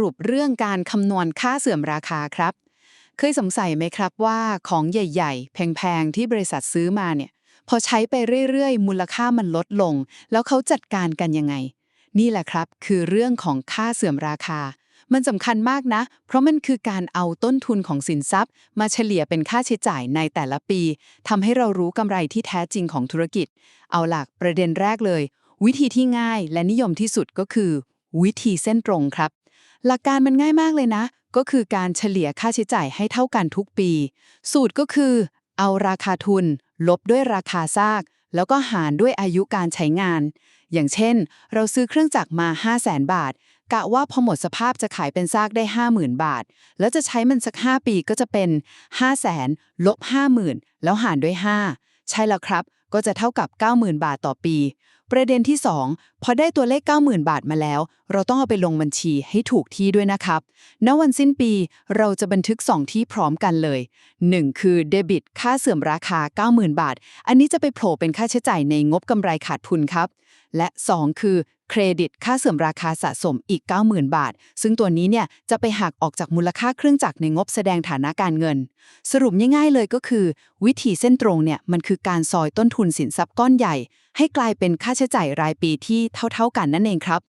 รุปเรื่องการคำนวณค่าเสื่อมราคาครับ เคยสงสัยไหมครับว่าของใหญ่ ๆ แพง ๆ ที่บริษัทซื้อมาเนี่ย พอใช้ไปเรื่อย ๆ มูลค่ามันลดลง แล้วเขาจัดการกันยังไง นี่แหละครับ คือเรื่องของค่าเสื่อมราคา มันสำคัญมากนะ เพราะมันคือการเอาต้นทุนของสินทรัพย์ มาเฉลี่ยเป็นค่าใช้จ่ายในแต่ละปีทำให้เรารู้กำไรที่แท้จริงของธุรกิจ เอาหลักประเด็นแรกเลย วิธีที่ง่ายและนิยมที่สุดก็คือ วิธีเส้นตรงครับ หลักการมันง่ายมากเลยนะ ก็คือการเฉลี่ยค่าใช้จ่ายให้เท่ากันทุกปี สูตรก็คือ เอาราคาทุน ลบด้วยราคาซาก แล้วก็หารด้วยอายุการใช้งาน อย่างเช่น เราซื้อเครื่องจักรมา 5 0 0แสนบาท กะว่าพอหมดสภาพจะขายเป็นซากได้ 50,000 บาท แล้วจะใช้มันสัก 5 ปีก็จะเป็น 5 0 0แสนลบ50,000 แล้วหารด้วย 5 ใช่แล้วครับ ก็จะเท่ากับ 90,000 บาทต่อปี ประเด็นที่ 2 พอได้ตัวเลข 90,000 บาทมาแล้ว เราต้องเอาไปลงบัญชีให้ถูกที่ด้วยนะครับ ณ วันสิ้นปีเราจะบันทึก 2 ที่พร้อมกันเลย 1 คือเดบิต ค่าเสื่อมราคา 90,000 บาท อันนี้จะไปโผล่เป็นค่าใช้จ่ายในงบกำไรขาดทุนครับ และ 2 คือเครดิตค่าเสื่อมราคาสะสมอีก 90,000 บาท ซึ่งตัวนี้เนี่ยจะไปหักออกจากมูลค่าเครื่องจักรในงบแสดงฐานะการเงิน สรุปง่ายๆเลยก็คือ วิธีเส้นตรงเนี่ยมันคือการซอยต้นทุนสินทรัพย์ก้อนใหญ่ ให้กลายเป็นค่าใช้จ่ายรายปีที่เท่าๆกันนั่นเองครับ